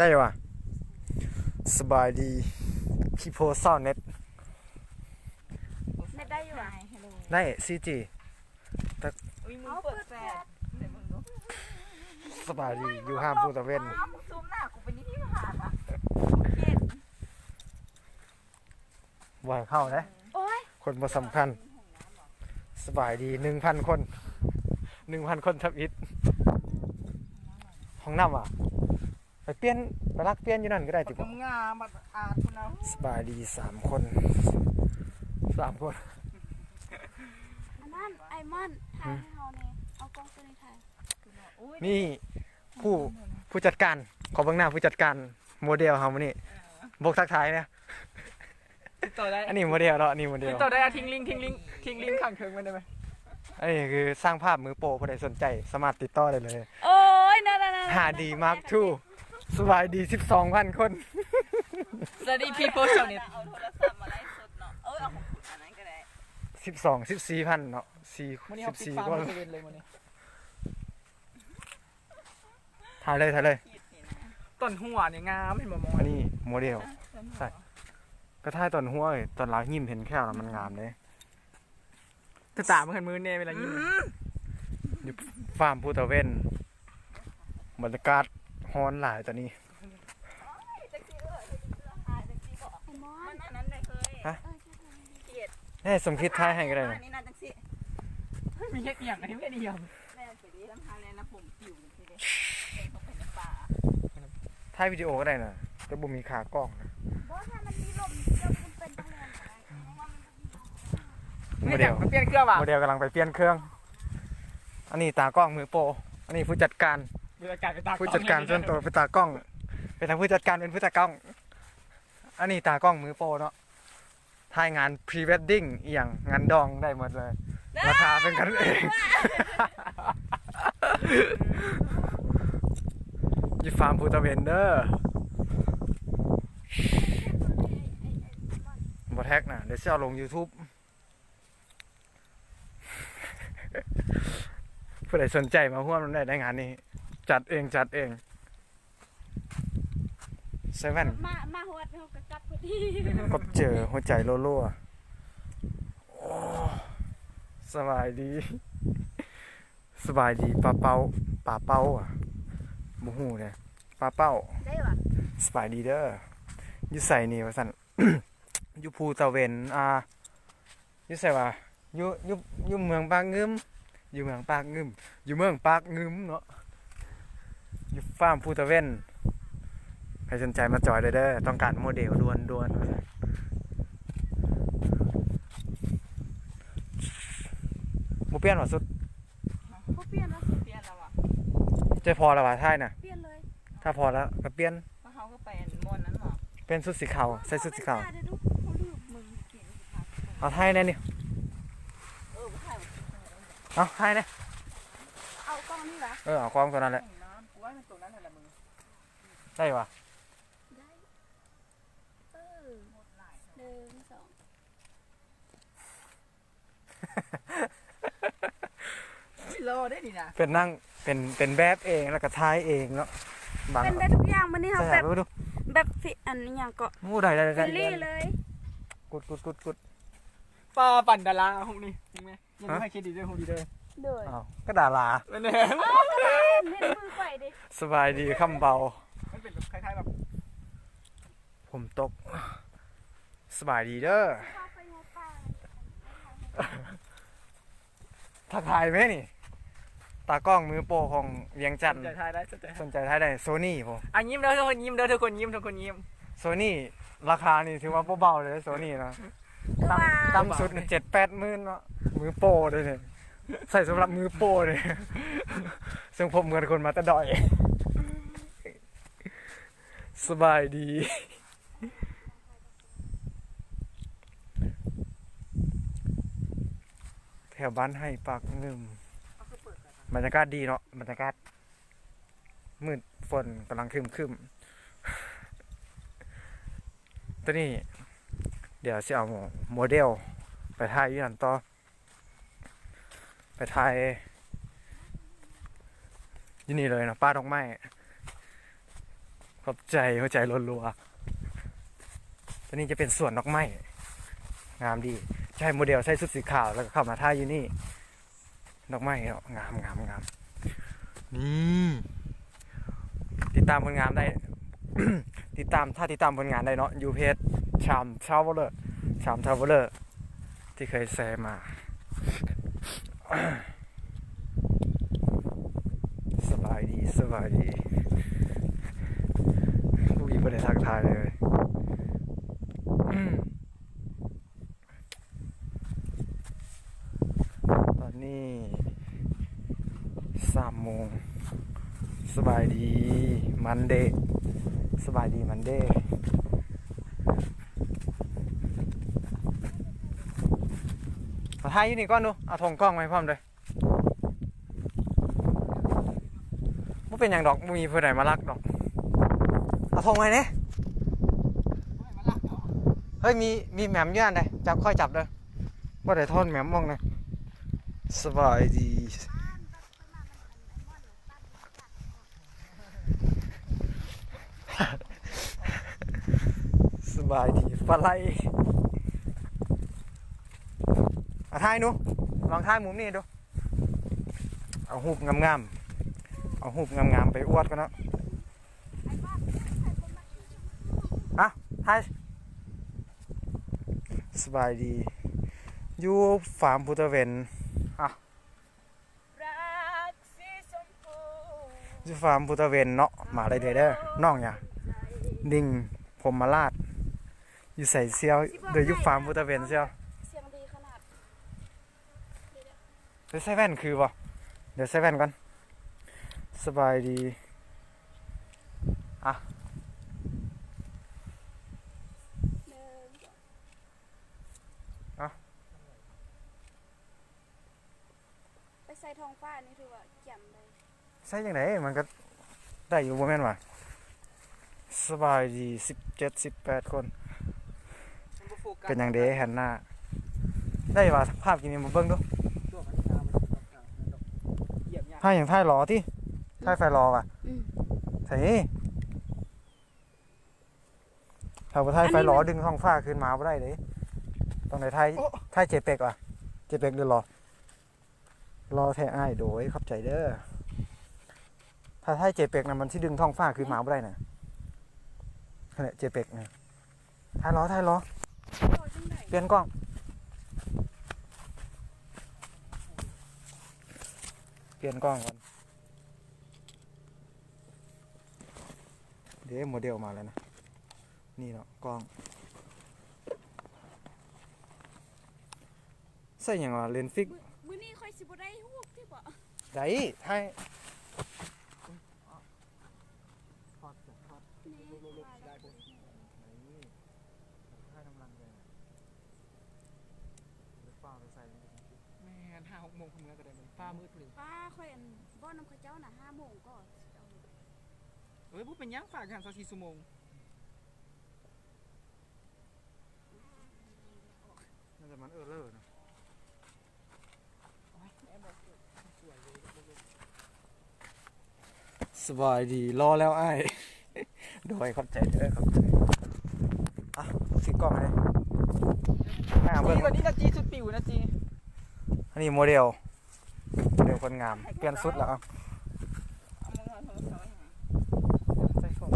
ได้วะสบายดีพี่โพซ่อนเน็ตเน็ตได้อยู่อะได้ซีจีอุ้ยมึงเปิดแฟลชเดี๋ยวมึงดูสบายดีอยู่ห้ามพูตะเวนอ๋อมึงซูมหน้ากูเป็นนี่ที่ผ่านอะไหวเข้านะโอ้ยคนมาสำคัญ สบายดีหนึ่งพันคนหนึ่งพันคนทับอิดห้องน้ำอะ ไปเปลี่ยนไปรักเปลี่ยนอยู่นั่นก็ได้ติบับดงามบัดอาดคุณเอาสบายดีสามคนสามคน อันนั้นไอมอนถ่ายให้เขาเนี่ยเอากล้องตัวนี้ถ่ายอุ้ยนี่ผู้ผู้จัดการขอเบื้องหน้าผู้จัดการโมเดลเฮามานี่บกทักทายนะต่อได้อันนี้โมเดลเนาะอันนี้โมเดลต่อได้อะทิ้งลิงก์ทิ้งลิงก์ทิ้งลิงก์ขังเคิงมันได้ไหมอันนี้คือสร้างภาพมือโปรผู้ใดสนใจสามารถติดต่อได้เลย โอ้ยนั่นนั่นนั่นหาดีมาร์คทู สบายดี 12,000 คน สวัสดีพี่โพสต์เนี่ยเอาโทรศัพท์มาไลฟ์สดเนาะ เออเอาของคุณอันนั้นก็ได้12 14,000เนาะวันนี้เอาปิด4ฟาร์14ก็มเซเว่นเลยวันนี้ถ่ายเลยถ่ายเลยต้นหัวเนี่ยงามเห็นบ่มองอันนี้โมเดล ใช่ ก็ถ่ายตอนหัวเอ้ยตอนหลังยิ้มเห็นแค่แล้วมันงามเลยกระตามันขันมือเน่เวลายิ้มอยู่ฟาร์มพูตะเวนบรรยากาศ ฮ้อนหลายตอนนี้ไอมอนมันอันนั้นได้เคยฮะเออใช่ใช่เกียดให้สมคิดท้ายให้ก็ได้นะนี่น่าจังสิมีแค่เอียงอันนี้ไม่เอียงแม่สิดีลำทางเลยนะผมผิวสิเด้เขาเป็นป่าถ่ายวิดีโอก็ได้นะแต่บ่มีขากล้องนะบอสถ้ามันมีลมเดี๋ยวมันเป็นต้องเรียนอะไรเพราะว่ามันโมเดลมันเปลี่ยนเครื่องว่ะโมเดลกำลังไปเปลี่ยนเครื่อง อันนี้ตากล้องมือโปรอันนี้ผู้จัดการ ผู้จัดการไปตาผู้จัดการส่วนตัวเป็นตากล้อง เป็นทางผู้จัดการเป็นผู้จัดกล้อง อันนี้ตากล้องมือโปรเนาะถ่ายงานพรีเวดดิ้งอหย่างงานดองได้หมดเลย ราคาเป็นกันเองยีฟาร์มพูตะเวนเดอร์บอแท็กนะเดี๋ยวจะเอาลง YouTube ผู้ใดสนใจมาร่วมได้ในงานนี้ จัดเองจัดเองเซเว่นมา มาหัวเขากระจับพอดีพบเจอหัวใจโลโล่อะโอ้สบายดี สบายดีปลาเป้าปลาเป้าอะบูฮูเนี่ยปลาเป้าได้ปะสบายดีเด้ออยู่ใส่นี่ว่าสั่นอยู่ภูตะเวนอ่าอยู่ใส่ว่าอยู่อยู่อยู่เมืองปากงึมอยู่เมืองปากงึมอยู่เมืองปากงึมเนาะอ ยู่ฟาร์มภูตะเวนใครสนใจมาจอยได้เด้อต้องการโมเดลด่วนด่วนว่าซั่นบ่เปลี่ยนว่าสุดเขาเปลี่ยนแล้วสิเปลี่ยนแล้วอะจะพอแล้วว่าท้ายน่ะ เปลี่ยนเลยถ้าพอแล้วก็เปลี่ยนเพราะเขาก็ไปมอนนั้นหรอเป็นชุดสีขาวใส่ชุดสีขาวเดี๋ยวดูเขาลืมมึงเอาท้ายแน่นี่เออถ่ายเอาท้ายแน่เอากล้องนี่เหรอเออเอาความตัวนั้นแหละ น้ำกูว่ามันตัวนั้นแหละมึง ได้ปะได้เออหนึ่งสองรอได้ดินะเป็นนั่งเป็นเป็นแบบเองแล้วก็ท้ายเองเนาะบางเป็นได้ทุกอย่างมันนี่เขาใส่แบบไปดูแบบฟิอันนี้อย่างก็มูได้ได้ฟิได้ลลี่เลยกุดกุดกุดกุดปลาปั่นดาราพวกนี้จริงไหมยังไม่ให้เครดิตด้วยพวกนี้เลยเดยอ้าวก็ดารามันเนี่ยเห็นมือไฟดิสบายดีคำเบามันเป็นแบบ คล้ายๆแบบ ผมตก สบายดีเด้อเข้าไปในป่าทักทายไหมนี่ ตากล้องมือโปรของเวียงจันทร์จะทายได้สนใจสนใจท้ายได้โซนี่ผมอะยิ้มเด้อทุกคนยิ้มเด้อทุกคนยิ้มทุกคนยิ้มโซนี่ราคานี่ถือว่าเบาๆเลยโซนี่นะคือว่าต่ำสุดเจ็ดแปดหมื่นเนาะมือโปรเลยเนี่ยใส่สำหรับมือโปรเลยซึ่งผมเหมือนคนมาแตะดอย สบายดี แถวบ้านให้ปากงึมบรรยากาศดีเนาะบรรยากาศมืดฝนกำลังครึมครึมๆตอนนี้ เดี๋ยวจะเอาโมเดล ไปถ่ายอยี่หันต่อ ไปถ่ายอยี่นี่เลยนะป้าดอกไม้ ขอบใจหัวใจรัวๆตอนนี้จะเป็นสวนดอกไม้งามดี ใช่โมเดลใส่ชุดสีขาวแล้วก็เข้ามาท่าอยู่นี่ดอกไม้เนาะงามงามงามนี่ติดตามผลงานได้ ติดตามถ้าติดตามผลงานได้เนาะยูเพจชามทาวลเลอร์ชามทาวลเลอร์ที่เคยแชร์มา สบายดีสบายดี ผู้อีกคนได้ทักทายเลยอืมตอนนี้สามโมงสบายดีมันเดย์สบายดีมันเดย์มาถ่ายอยู่นี่ก่อนดู เอาธงกล้องไว้พร้อมเลยไม่เป็นอย่างดอกบ่มีเพื่อนไหนมาลักดอก เอาธงไว้เนี่ยเฮ้ยมีมีแหม่มยื่อันใดจับค่อยจับเลยว่าได้ทอนแหม่มมองเลยสบายดีสบายดีปลาไหลอาถ่ายหนูลองถ่ายมุมนี้ดู เอาหูบงามๆ เอาหูบงามๆ ไปอวดกันเนาะ อะถ่ายสบายดี อยู่ฟาร์มพุทธเวนรักสีชมพูอยู่ฟาร์มพุทธเวนเนาะมาเลยเด้เด้อน้องอย่าดิ่งผมมาลาด อยู่ใส่เซียวเดี๋ยวอยู่ฟาร์มพุทธเวนเซียวเสียงดีขนาดเดี๋ยวใส่แว่นคือบ่เดี๋ยวใส่แว่นก่อนสบายดี หนึ่ง อะ ไปใส่ทองฟ้านี่ถือว่าแจ่มเลย ใส่ยังไงมันก็ได้อยู่บ่แม่นว่าสบายดีสิบเจ็ดสิบแปดคน เป็นอย่างเดแฮนหน้า ได้ว่าภาพกินนี้มาเบิ่งดูถ่ายอย่างถ่ายหลอที่ถ่ายไฟรอว่ะอืมใส่ถ้าบ่ถ่ายไฟรอดึงท้องฟ้าขึ้นมาบ่ได้เด้ต้องได้ถ่ายถ่ายเจเป็กว่ะ เจเป็กหรือรอรอแท้อ้ายโดยขอบใจเด้อ ถ้าถ่ายเจเป็กนะมันที่ดึงท้องฟ้าขึ้นมาบ่ได้น่ะนั่นแหละเจเป็กนะถ่ายรอถ่ายรอโอ้ยจังไดเปลี่ยนกล้องเปลี่ยนกล้องก่อนเดี๋ยวโมเดลมาแล้วนะ นี่เนาะกล้องใส่หยังวะเลนส์ฟิก มื้อมื้อนี้ค่อยสิบ่ได้ฮูกที่บ่ได้ให้นี่ว่าแล้ว แม่นห้าหกโมงคุณเมื่อก็ได้มันฟ้ามืดเลยป้าค่อยอันบ่นำเขาเจ้าน่ะ5โมงก็เอาเฮ้ยผู้เป็นยังฝากกันสักสี่ชั่วโมงน่าจะมันเออเลอร์นะแม่บอกสวยเลยสบายดีรอแล้วไอ้าย โดยขอบใจเด้อขอบใจอะสิกล้องเลยให้อ่าเบิ่ง จีวันนี้นะจีสุดปิวนะจี อันนี้โมเดลโมเดลคนงาม เปลี่ยนสุดแล้วเอาเอามาเอามาเอามาใส่ช่วง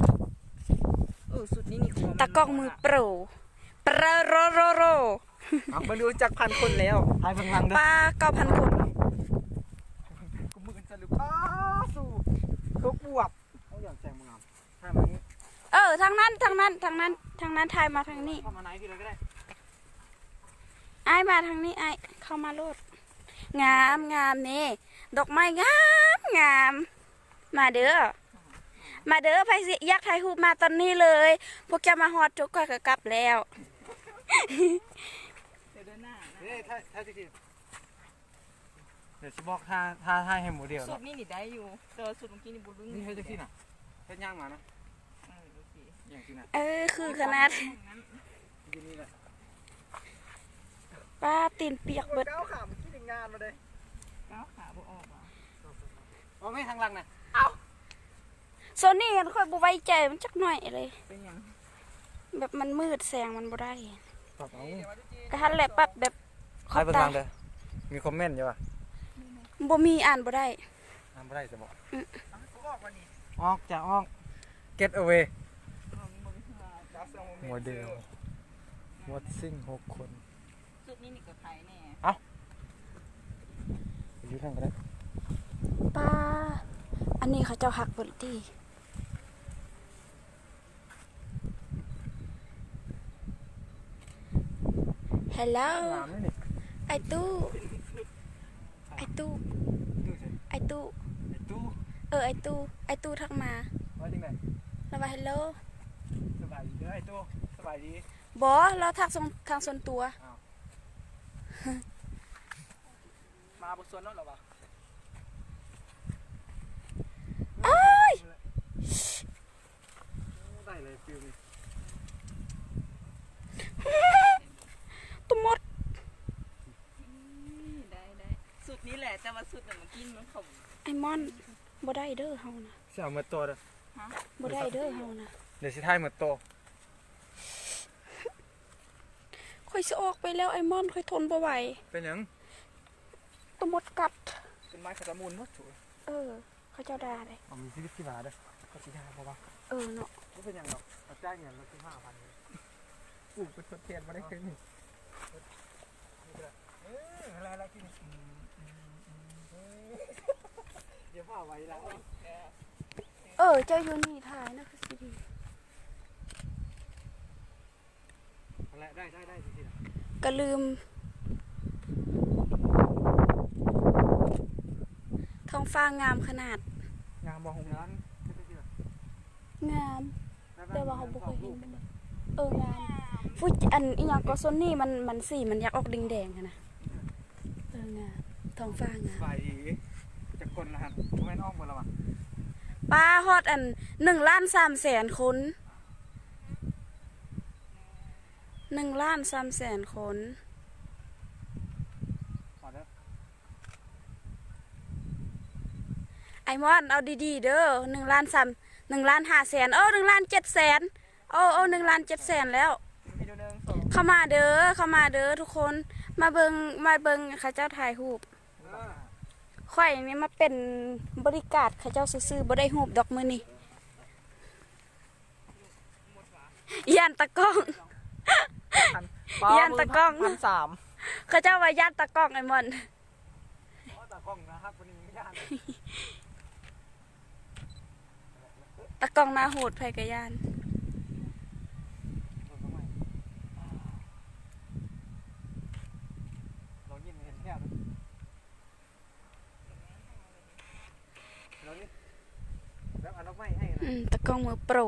เออสุดนี้นี่ของตากล้องมือโปรโปรโรโรโรเอามารู้จักพันคนแล้วให้เบิ่งหลังเด้อป้า9,000คนกูมือจะลุกอ้าสู่ตัวบวบเขาอยากแจงมึงงามถ้ามันเออทางนั้นทางนั้นทางนั้นทางนั้นถ่ายมาทางนี้เข้ามาไหนพี่เลยก็ได้ ไอ้ายมาทางนี้ไอ้ายเข้ามาโลด งามงามนี่ดอกไม้งามงาม มาเด้อมาเด้อไปสิอยากถ่ายรูปมาตอนนี้เลย พวกจะมาฮอดทุกคนก็กลับแล้วเดี๋ยวเดินหน้าเฮ้ยถ้าถ้าจะกินเดี๋ยวชิบอกถ้าถ้าถ้าให้โมเดลสุดเนาะนี่นี่ได้อยู่แต่ว่าสุดเมื่อกี้นี่บุรุษนี่ให้จะกินอะเฮ็ดย่างมานะเออโอเคอย่างกินอะเออคือขนาดงั้นกินนี่แหละ ป้าตีนเปียกเบิดก้าวขาเมื่อกี้ถึงงานมาเลยก้าวขาบ่ออกอะเอาไม่ทางหลังนะโซนี่มันค่อยบ่ไว้ใจมันจักหน่อยเลยเป็นหยังแบบมันมืดแสงมันบ่ได้ปรับเอากระทันแหละปรับแบบใครประทางเด้อมีคอมเมนต์อยู่ป่ะบ่มีอ่านบ่ได้อ่านบ่ได้จะบอกเอากูออกวันนี้ออกจะออก get away เอามึงมาจับสองโมเดลวัดซิ่งหกคน สุดนี้นี่ก็ขายแน่อยู่ทางกันได้ป้าอันนี้เขาเจ้าหักเบิดติฮัลโหลน้ำนี่นี่ไอตู้ ไอตู้ ดูสิไอตู้ ไอ้ตู้เออไอตู้ ไอตู้ทักมาว่าจังไดแล้วว่าฮัลโหลสบายดีเด้อไอ้ตู้สบายดีบอเราทักส่งทางส่วนตัว มาบนสวนแล้วเหรอวะอ้ายได้เลยฟิลนี้ตุมดได้ได้สุดนี้แหละแต่ว่าสุดน่ะมันกินมันขมไอมอนบ่ได้เด้อเฮานะเสียหมดตัวเด้อบ่ได้เด้อเฮานะเดี๋ยวสิท้ายหมดตัว ค่ อยสิออกไปแล้วไอมอนค่อยทนบ่ไหวเป็นหยังตุมดกัด เป็นไม้ขจมูลหมดถูกเออ เขาเจ้าด่าเลยเอามีชีวิตที่มาเด้อเขาสิได้เพราะว่าเออเนาะก็เป็นหยังดอกเขาจ่ายเงินเราคือ5,000เลยกูเป็นคนเทียนบ่ได้ครึ่งหนึ่งเอออะไรอะไรกินอืมอืมอืมเออเดี๋ยวพ่อไว้แล้วเออ เจ้าอยู่นี่ถ่ายนะคือสิดี อะไรได้ได้ได้จริงๆนะก็ลืม ท้องฟ้างามขนาด งามบ่หงนั้นงาม แต่ว่าเขาบ่เคยเห็นมันเลยเอองามฟุตอันอีหยังก็โซนี่มันมันสีมันอยากออกแดงๆอะนะเอองามท้องฟ้างามสบายดีจะคนละหันแม่นอ้อมหมดแล้วอะป้าฮอดอันหนึ่งล้านสามแสนคน หนึ่งล้านสามแสนคนขอเด้อไอมอนเอาดีๆเด้อหนึ่งล้านสามหนึ่งล้านห้าแสนเออหนึ่งล้านเจ็ดแสนโอ้โอ้หนึ่งล้านเจ็ดแสนแล้วให้ดูหนึ่งสองเข้ามาเด้อเข้ามาเด้อทุกคนมาเบิงมาเบิงเข้าเจ้าถ่ายรูปเออข่อยนี่มาเป็นบริการเข้าเจ้าซื่อๆบ่ได้รูปดอกมือนี่ย่านตะกล้อง ยันตะกล้อง พันสามเข้าเจ้าว่าย่านตะกล้องไอมอนเพราะตากล้องนะครับวันนี้ไม่ยากเลยตะกล้องหน้าโหดไผกะย่านลองยินเห็นแค่ไหมลองนี่แล้วเอานกไม้ให้นะอืมตะกล้องมือโปร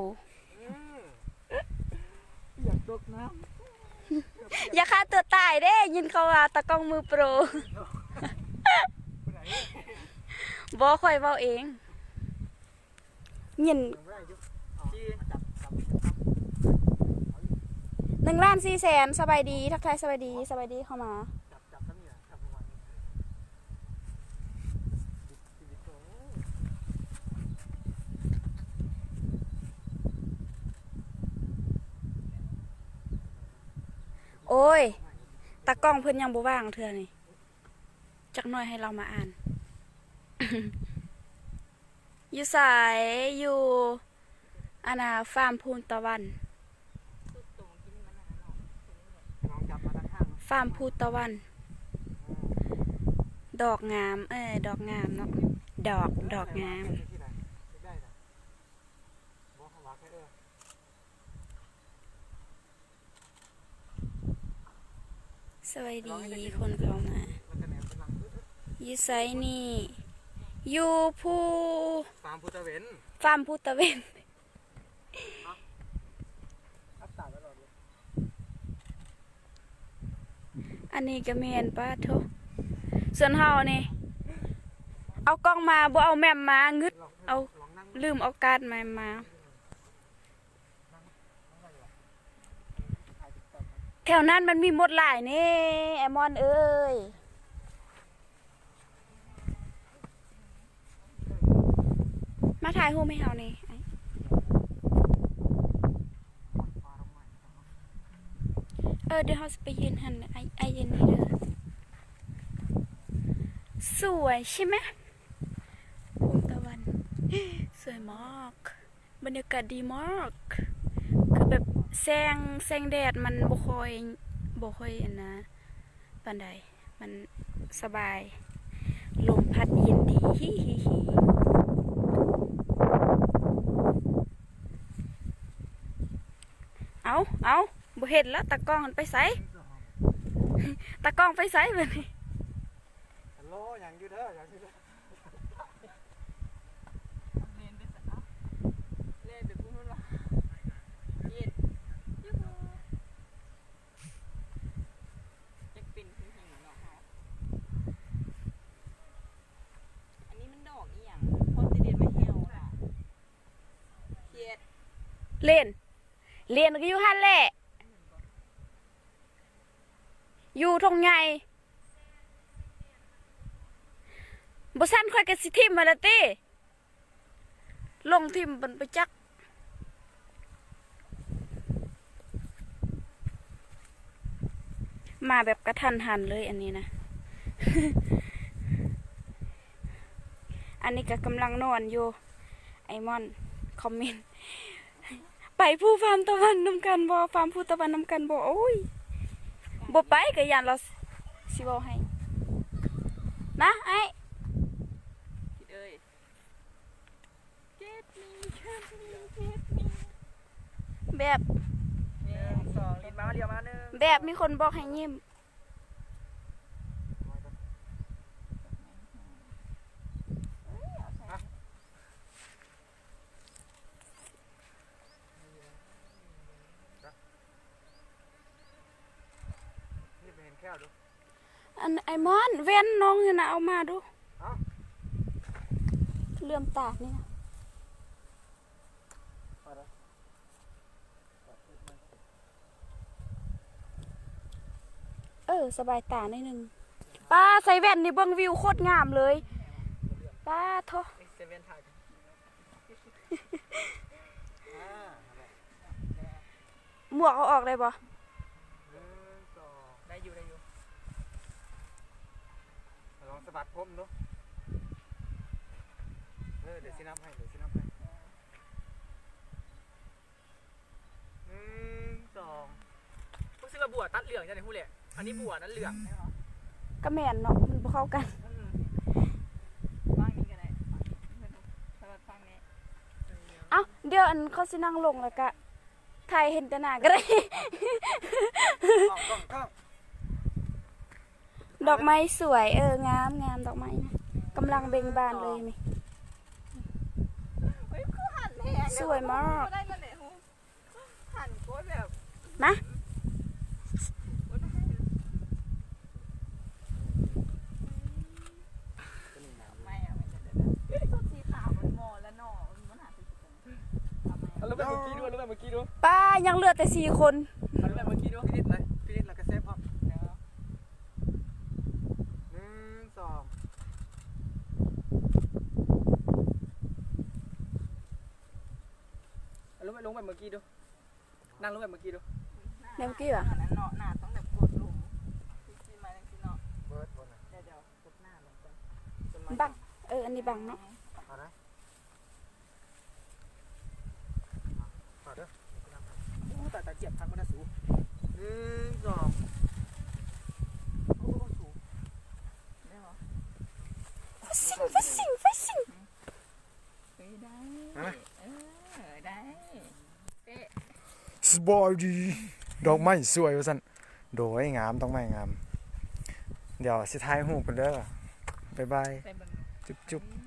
อยากตกน้ อย่าฆ่าตัวตายเด้ยินเขาว่าตะกล้องมือโปรบอคอยเอาเองยินลองไม่ได้ยุบำจีจับจับหนึ่งล้านสี่แสนสบายดี ทักทายสบายดีสบายดีเข้ามา จับจับทั้งนี้จับประมาณนี้ชีวิตโต โอ้ย ตากล้องเพิ่นยังบ่ว่างเทื่อนี่ จักหน่อยให้เรามาอ่าน อยู่สายอยู่อานาฟาร์มพูนตะวัน ฟาร์มพูนตะวัน ดอกงาม เออ ดอกงามเนาะ ดอก ดอกงาม ที่ไหนได้นะบอกเขาว่าแค่เออ สวัสดีคนเข้ามาอยู่ไสนี่อยู่ผู้ฟาร์มพุทธเวนฟาร์มพูตะเวนรักษาไว้รอดเลยอันนี้ก็แม่นป้าโทส่วนเฮานี่ เอากล้องมาบ่เอาแม่มมางึด เอาลืมเอาการ์ดมามา ถวนั้นมันมีมดหลายนี่แอมอนเอ้ยมาถ่ายหูไม่เเฮานี่เออเดี๋ยวเราจะไปยืนหันไอไอยืนนี่เด้อสวยใช่ไหมอมตะวัน สวยมาก บรรยากาศดีมาก คือแบบ แสงแสงแดดมันบ่ค่อยบ่ค่อยนะปานใดมันสบาย ลมพัดเย็นดีฮิฮิฮิเอาเอาบ่เห็นแล้วตากล้องมันไปไสตากล้องไปไสบัดนี้ฮัลโหลอย่างอยู่เด้ออย่างอยู่เด้อ เล่นไปสักเล่นไปพูดว่าเย็นยูฮูจะเป็นหิงๆเนาะเฮาอันนี้มันดอกอีหยังพอติเด็ดมาเหี่ยวล่ะเขียด เล่นเล่นก็อยู่หันแหละ อยู่ทงไงบ่ซั่นค่อยก็สิทิมมาและติลงทิมเบิ่นไปจักมาแบบกระทันหันเลยอันนี้นะ อันนี้ก็กำลังนอนอยู่ ไอมอน คอมเมนต์ ไปผู้ฟาร์มตะวันนำกันบ่ฟาร์มผู้ตะวันนำกันบ่โอ้ยบ่ไปก็ยานเราสิเว้าให้นะไอคิดเอ้ย Get me get me get me แบบ หนึ่งสองลิ้นมาเรียวมาหนึ่งแบบมีคนบอกให้ยิ้ม นี่ไปเห็นแค่วดูอันไอมอนเว้นน้องนี่นะเอามาดูเอ้าเลื่อมตากนี่นะเออ สบายตาหน่อยหนึงป้าใส่แว่นนี่เบิ่งวิวโคตรงามเลยป้าโทเซเว่นถ่ายกันอ่าหมวกเอาออกได้บ่หนึ่งสอง ได้อยู่ได้อยู่ ลองสะบัดผมดูเออเดี๋ยวสินับให้ เดี๋ยวสินับให้หนึ่งสองพวกซื้อมาบัวตัดเหลืองจะในหู้แหละ อันนี้บัวนั้นเหลืองก็แม่นเนาะมันบ่เข้ากัน ฟังนี้กันเลยสวัสดีฟังนี้เอ้าเดี๋ยวอันเขาสินั่งลงแล้วก็ถ่ายเห็นแต่หน้าก็ได้ กล้องกล้องกล้อง ดอกไม้สวย เอองามงามดอกไม้นะกำลังเบ่งบานเลยนี่เฮ้ยคือหันแหงสวยมากได้มาไหนหูหันโคตรแบบมาไม่อะไม่ได้เลยชุดสีขาวมันมอแล้วนอมันหาสีกันเอารูปแบบเมื่อกี้ดูรูปแบบเมื่อกี้ดูป้ายังเหลือแต่สี่คน เอารูปแบบเมื่อกี้ดู พินิดเลยพินิดแล้วก็เซฟพร้อม เดี๋ยว หนึ่งสอง เอารูปแบบลงแบบเมื่อกี้ดูนั่งรูป แบบเมื่อกี้ดูเดี๋ยวเมื่อกี้ว่ะอันนั้นเนาะหน้าต้องแบบกดลงซีมาจังซี่เนาะเบิร์ดบนน่ะเดี๋ยวเดี๋ยวกดหน้าลงก่อนบังเอออันนี้บังเนาะเอานะเอาเด้อโอ้แต่ตะเกียบพังมันน่ะสูงหนึ่งสอง โอ้โหสูงได้เหรอ ฟิสิงฟิสิงฟิสิง เฮ้ยได้เออได้เป๊ะ ส บายดี ดอกไม้สวยว่าสั่นโดยงามต้องไม่งาม เดี๋ยวสิท้ายหูปกันเด้อบ๊ายบายใส่เบิ่งจุ๊บจุ๊บอืม